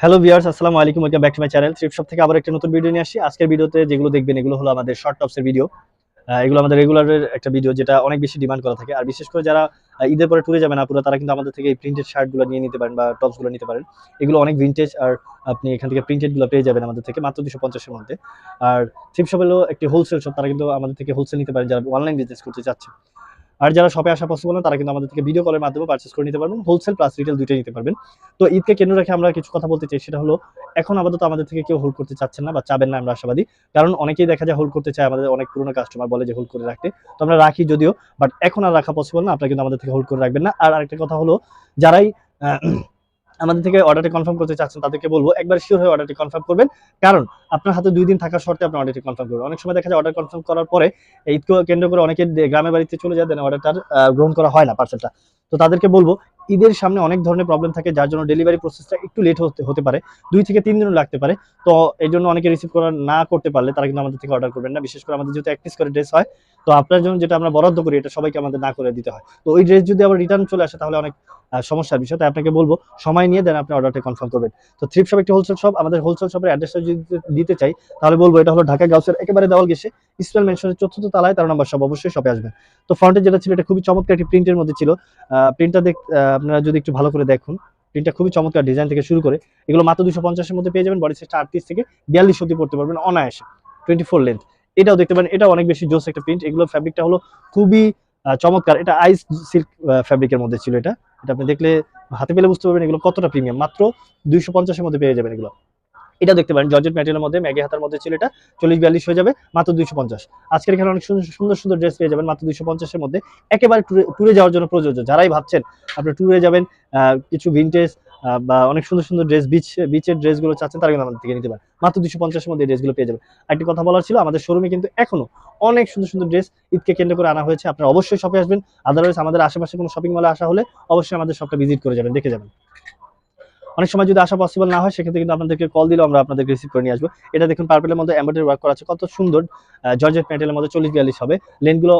Hello viewers আসসালামু আলাইকুম। Welcome back to my channel trip shop থেকে আবার একটা নতুন ভিডিও নিয়ে আসি আজকের ভিডিওতে যেগুলো দেখবেন, এগুলো হলো আমাদের শর্ট টপসের ভিডিও এগুলো আমাদের রেগুলারের একটা ভিডিও যেটা অনেক বেশি ডিমান্ড করা থাকে। আর বিশেষ করে যারা ঈদের পরে ট্যুরে যাবেন আপুরা তারা কিন্তু আমাদের থেকে এই প্রিন্টেড শার্টগুলো নিয়ে নিতে পারেন বা টপসগুলো নিতে পারেন। এগুলো অনেক ভিন্টেজ আর আপনি এখান থেকে প্রিন্টেডগুলো পেয়ে যাবেন আমাদের থেকে, মাত্র দুশো পঞ্চাশের মধ্যে। আর ট্রিপ শপ হলো একটি হোলসেল শপ তারা কিন্তু আমাদের থেকে হোলসেল নিতে পারেন যারা অনলাইন বিজনেস করতে চাচ্ছে। আর যারা শপে আসা পসিবল না, তারা কিন্তু আমাদের থেকে ভিডিও কলের মাধ্যমে পার্চেস করে নিতে পারবেন হোলসেল প্লাস রিটেল দুইটাই নিতে পারবেন। তো ঈদকে কেন্দ্র রেখে আমরা কিছু কথা বলতে চাই, সেটা হলো, এখন আপাতত আমাদের থেকে কেউ হোল্ড করতে চাচ্ছেন না বা চাবেন না আমরা আশাবাদী। কারণ অনেকেই দেখা যায় হোল্ড করতে চায় আমাদের অনেক পুরনো কাস্টমার বলে যে হোল্ড করে রাখতে। তো আমরা রাখি যদিও বাট এখন আর রাখা পসিবল না, আপনারা কিন্তু আমাদের থেকে হোল্ড করে রাখবেন না। আর আরেকটা কথা হলো, যারাই আমাদের থেকে অর্ডারটি কনফার্ম করতে চাচ্ছেন, তাদেরকে বলব, একবার শিওর হয়ে অর্ডারটি কনফার্ম করবেন। কারণ আপনার হাতে দুই দিন থাকার শর্তে আপনি অর্ডারটি কনফার্ম করবেন। অনেক সময় দেখা যায় অর্ডার কনফার্ম করার পরে এই কেন্দ্র করে অনেকে গ্রামের বাড়িতে চলে যায় দেন অর্ডারটা গ্রহণ করা হয় না পার্সেলটা তো তাদেরকে বলব ঈদের সামনে অনেক ধরনের প্রবলেম থাকে, যার জন্য ডেলিভারি প্রসেসটা একটু লেট হতে হতে পারে। দুই থেকে তিন দিনও লাগতে পারে। তো এই জন্য অনেকে রিসিভ করা না করতে পারলে তারা কিন্তু আমাদের থেকে অর্ডার করবেন না। বিশেষ করে আমাদের যেহেতু এক পিস করে ড্রেস হয়, তো আপনার জন্য যেটা আমরা বরাদ্দ করি, এটা সবাইকে আমাদের না করে দিতে হয়। তো ওই ড্রেস যদি আবার রিটার্ন চলে আসে, তাহলে অনেক সমস্যার বিষয়। তাই আপনাকে বলব, সময় নিয়ে দেন আপনি অর্ডারটা কনফার্ম করবেন। তো থ্রিপ শপ একটি হোলসেল শপ আমাদের হোলসেল শপের অ্যাড্রেসটা যদি দিতে- চাই, তাহলে বলব এটা হলো ঢাকা গাউসের একেবারে দেওয়াল গেছে ইসমাইল মেনশনের চতুর্থ তলায় তেরো নম্বর শপ অবশ্যই শপে আসবেন তো ফ্রন্টে যেটা ছিল, এটা খুবই চমৎকার একটি প্রিন্টের মধ্যে ছিল। প্রিন্টটা দেখ আপনারা যদি একটু ভালো করে দেখুন প্রিন্টটা খুবই চমৎকার ডিজাইন থেকে শুরু করে। এগুলো মাত্র দুশো পঞ্চাশের মধ্যে পেয়ে যাবেন বডি সাইজটা আটত্রিশ থেকে বিয়াল্লিশ অব্দি পড়তে পারবেন অনায়াসে। টোয়েন্টি ফোর লেন্থ এটাও দেখতে পারেন এটা অনেক বেশি জোস একটা প্রিন্ট এগুলো ফ্যাব্রিকটা হলো খুবই চমৎকার। এটা আইস সিল্ক ফ্যাব্রিকের মধ্যে ছিল এটা। এটা আপনি দেখলে, হাতে পেলে বুঝতে পারবেন এগুলো কতটা প্রিমিয়াম মাত্র দুইশো পঞ্চাশের মধ্যে পেয়ে যাবেন এগুলো। এটা দেখতে পারেন, জর্জেট ম্যাটেরিয়ালের মধ্যে, ম্যাগি হাতার মধ্যে ছিল এটা, চল্লিশ বিয়াল্লিশ হয়ে যাবে, মাত্র দুইশো পঞ্চাশ। আজকের এখানে অনেক সুন্দর সুন্দর ড্রেস পেয়ে যাবেন, মাত্র দুইশো পঞ্চাশের মধ্যে। একেবারে ট্যুরে যাওয়ার জন্য প্রযোজ্য। যারাই ভাবছেন আপনি ট্যুরে যাবেন কিছু ভিনটেজ বা অনেক সুন্দর সুন্দর ড্রেস বিচ বিচের ড্রেসগুলো চাচ্ছেন, তারা কিন্তু আমাদের থেকে নিতে পারেন। মাত্র দুশো পঞ্চাশের মধ্যে ড্রেসগুলো পেয়ে যাবেন। একটি কথা বলার ছিল, আমাদের শোরুমে কিন্তু এখনও অনেক সুন্দর সুন্দর ড্রেস ঈদকে কেন্দ্র করে আনা হয়েছে। আপনারা অবশ্যই শপে আসবেন। আদারওয়াইজ আমাদের আশেপাশে কোনো শপিং মলে আসা হলে অবশ্যই আমাদের শপটা ভিজিট করে যাবেন, দেখে যাবেন। অনেক সময় যদি আসা পসিবল না হয়, সেক্ষেত্রে কিন্তু আপনাদেরকে কল দিলেও আমরা আপনাদেরকে রিসিভ করে নিয়ে আসব। এটা দেখুন পার্পেলের মধ্যে এমব্রয়ডারি ওয়ার্ক করা আছে কত সুন্দর জর্জেট প্যান্টেলের মধ্যে চল্লিশ বিয়াল্লিশ হবে। লেনগুলো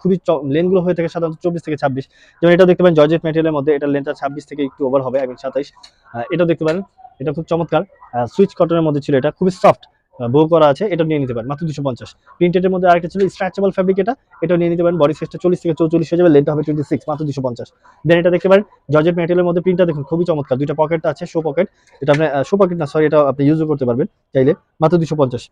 খুবই লেনগুলো হয়ে থাকে সাধারণত চব্বিশ থেকে ছাব্বিশ। যেমন এটা দেখতে পারেন জর্জেট ম্যাটেরিয়ালের মধ্যে এটা লেনটা ছাব্বিশ থেকে একটু ওভার হবে এবং সাতাইশ। এটাও দেখতে পারেন, এটা খুব চমৎকার। সুইচ কটনের মধ্যে ছিল এটা, খুবই সফট বউ করা আছে, এটা নিয়ে নিতে পারেন, মাত্র দুশো পঞ্চাশ। প্রিন্টেডের মধ্যে আরেকটা ছিল স্ট্রেচেবল ফ্যাব্রিক এটা এটাও নিয়ে নিতে পারেন বডি সাইজটা চল্লিশ থেকে চৌচল্লিশ হয়ে যাবে লেন্থ হবে টোয়েন্টি সিক্স মাত্র দুশো পঞ্চাশ। দেন এটা দেখতে পারেন জর্জেট ম্যাটেরিয়ালের মধ্যে প্রিন্টটা দেখুন, খুবই চমৎকার, দুইটা পকেট আছে শো পকেট এটা আপনি শো পকেট না সরি এটা আপনি ইউজও করতে পারবেন চাইলে, মাত্র দুশো পঞ্চাশ।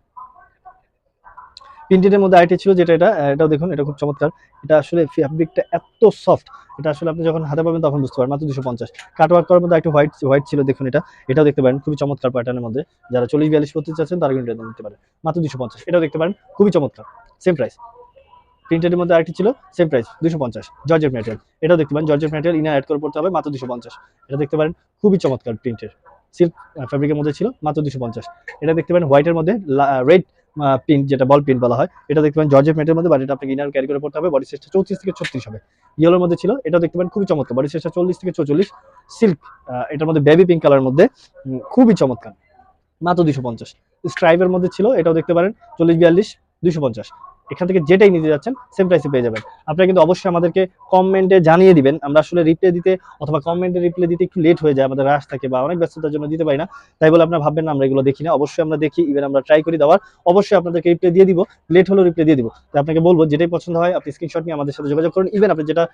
প্রিন্টেডের মধ্যে আইটি ছিল যেটা এটা এটাও দেখুন, এটা খুব চমৎকার। এটা আসলে ফ্যাব্রিকটা এত সফট এটা আসলে আপনি যখন হাতে পাবেন তখন বুঝতে পারেন মাত্র দুশো পঞ্চাশ। কাট ওয়ার্ক করার মধ্যে একটু হোয়াইট হোয়াইট ছিল, দেখুন এটা। এটাও দেখতে পারেন, খুবই চমৎকার প্যাটার্নের মধ্যে। যারা চল্লিশ বিয়াল্লিশ করতে চাচ্ছেন, তারা কিন্তু এটা নিতে পারেন। মাত্র দুশো পঞ্চাশ। এটাও দেখতে পারেন, খুবই চমৎকার। সেম প্রাইস প্রিন্টেডের মধ্যে আরেকটি ছিল সেম প্রাইস দুশো পঞ্চাশ। জর্জের ম্যাটেরিয়াল এটাও দেখতে পারেন জর্জের ম্যাটেরিয়াল ইনার অ্যাড করে পড়তে হবে, মাত্র দুশো পঞ্চাশ। এটা দেখতে পারেন, খুবই চমৎকার প্রিন্টের সিল্ক ফ্যাব্রিকের মধ্যে ছিল, মাত্র দুশো পঞ্চাশ। এটা দেখতে পারেন হোয়াইটের মধ্যে রেড প্রিন্ট যেটা বল পিন বলা হয়, এটা দেখতে পাবেন জর্জেফ মেটের মধ্যে বাট এটা আপনাকে ইনার ক্যারি করে পড়তে হবে বডি সাইজটা চৌত্রিশ থেকে ছত্রিশ হবে। ইয়েলোর মধ্যে ছিল, এটা দেখতে পারেন খুবই চমৎকার বডি সাইজটা চল্লিশ থেকে চৌচল্লিশ সিল্ক এটার মধ্যে বেবি পিঙ্ক কালার মধ্যে খুবই চমৎকার, মাত্র দুশো পঞ্চাশ। স্ট্রাইপের মধ্যে ছিল, এটাও দেখতে পারেন, চল্লিশ বিয়াল্লিশ দুশো পঞ্চাশ। এখান থেকে যেটাই নিতে যাচ্ছেন সেম প্রাইসে পেয়ে যাবেন। আপনারা কিন্তু অবশ্যই আমাদেরকে কমেন্টে জানিয়ে দিবেন। আমরা আসলে রিপ্লাই দিতে অথবা কমেন্টে রিপ্লাই দিতে একটু লেট হয়ে যায়, আমাদের রাশ থাকে বা অনেক ব্যস্ততার জন্য দিতে পারি না। তাই বলে আপনারা ভাববেন না, আমরা এগুলো দেখি না। অবশ্যই আমরা দেখি ইভেন আমরা ট্রাই করি দেওয়ার। অবশ্যই আপনাদেরকে রিপ্লাই দিয়ে দিব। লেট হলেও রিপ্লাই দিয়ে দিব। তাই আপনাকে বলব, যেটাই পছন্দ হয়, আপনি স্ক্রিনশট নিয়ে আমাদের সাথে যোগাযোগ করুন। ইভেন আপনি যেটা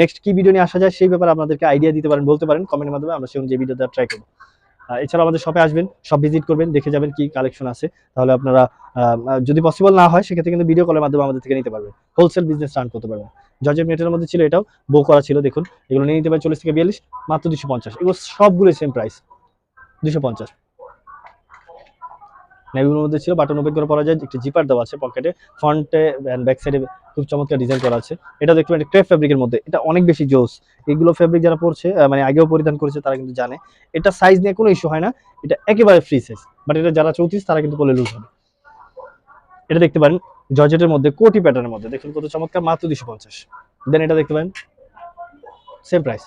নেক্সট কি ভিডিও নিয়ে আসা যায়, সেই ব্যাপারে আপনাদেরকে আইডিয়া দিতে পারেন, বলতে পারেন। কমেন্টের মাধ্যমে আমরা সেই অনুযায়ী ভিডিও ট্রাই করব। এছাড়া আমাদের শপে আসবেন সব ভিজিট করবেন, দেখে যাবেন কি কালেকশন আছে। তাহলে আপনারা যদি পসিবল না হয়, সেক্ষেত্রে কিন্তু ভিডিও কলের মাধ্যমে আমাদের থেকে নিতে পারবেন। হোলসেল বিজনেস রান করতে পারবেন। জর্জের মেটের মধ্যে ছিল এটাও, বউ করা ছিল, দেখুন। এগুলো নিয়ে নিতে পারেন চল্লিশ থেকে বিয়াল্লিশ, মাত্র দুশো পঞ্চাশ। এগুলো সবগুলো সেম প্রাইস দুশো পঞ্চাশ। নেভিগুলোর মধ্যে ছিল বাটন ওপেন করে পরা যায় একটি জিপার দেওয়া আছে পকেটে ফ্রন্টে অ্যান্ড ব্যাক সাইডে খুব চমৎকার ডিজাইন করা আছে। এটা দেখতে পারেন ক্রেপ ফ্যাব্রিকের মধ্যে এটা অনেক বেশি জোস। এগুলো ফ্যাব্রিক যারা আহ, মানে আগেও পরিধান করেছে তারা কিন্তু জানে। এটা সাইজ নিয়ে কোনো ইস্যু হয় না এটা একেবারে ফ্রি সাইজ বাট এটা যারা চৌত্রিশ তারা কিন্তু পরে লুজ হবে। এটা দেখতে পারেন জর্জেটের মধ্যে কোটি প্যাটার্নের মধ্যে। দেখুন কত চমৎকার মাত্র দুশো পঞ্চাশ। দেন এটা দেখতে পারেন সেম প্রাইস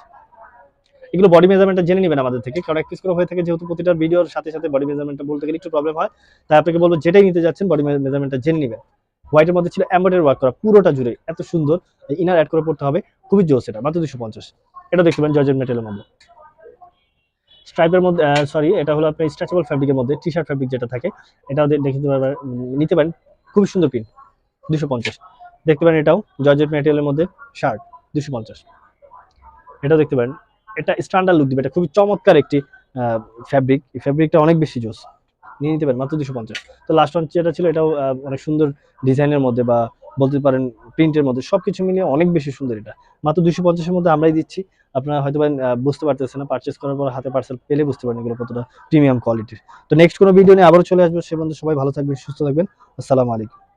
এগুলো বডি মেজারমেন্টটা জেনে নেবেন আমাদের থেকে। কারণ এক করে হয়ে থাকে যেহেতু প্রতিটা ভিডিওর সাথে সাথে বডি মেজারমেন্টটা বলতে গেলে একটু প্রবলেম হয়। তাই আপনাকে বলব যেটাই নিতে যাচ্ছেন বডি মেজারমেন্টটা জেনে নেবেন। হোয়াইটের মধ্যে ছিল এমব্রয়ডারি ওয়ার্ক করা, পুরোটা জুড়ে, এত সুন্দর। ইনার অ্যাড করে পড়তে হবে, খুবই জোস এটা, মাত্র দুশো পঞ্চাশ। এটা দেখতে পারেন জর্জের মেটেলের মধ্যে। স্ট্রাইপের মধ্যে সরি এটা হলো আপনার স্ট্রেচেবল ফ্যাব্রিকের মধ্যে টি শার্ট ফ্যাব্রিক যেটা থাকে, এটাও দে- দেখে নিতে পারবেন নিতে পারেন। খুবই সুন্দর প্রিন্ট দুশো পঞ্চাশ। দেখতে পারেন এটাও জর্জেট ম্যাটেরিয়ালের মধ্যে শার্ট দুশো পঞ্চাশ। এটাও দেখতে পারেন। এটা স্ট্যান্ডার্ড লুক দিবে। এটা খুবই চমৎকার একটি ফ্যাব্রিক এই ফ্যাব্রিকটা অনেক বেশি জোস। নিয়ে নিতে পারেন, মাত্র দুশো পঞ্চাশ। তো লাস্ট ওয়ান যেটা ছিল, এটাও অনেক সুন্দর ডিজাইনের মধ্যে বা বলতে পারেন প্রিন্টের মধ্যে সব কিছু মিলিয়ে অনেক বেশি সুন্দর এটা। মাত্র দুশো পঞ্চাশের মধ্যে আমরাই দিচ্ছি। আপনারা হয়তো বুঝতে পারতেছেন না পারচেস করার পর হাতে পার্সেল পেলে বুঝতে পারেন এগুলো কতটা প্রিমিয়াম কোয়ালিটির তো নেক্সট কোনো ভিডিও নিয়ে আবারও চলে আসব। সে পর্যন্ত সবাই ভালো থাকবেন, সুস্থ থাকবেন। আসসালামু আলাইকুম।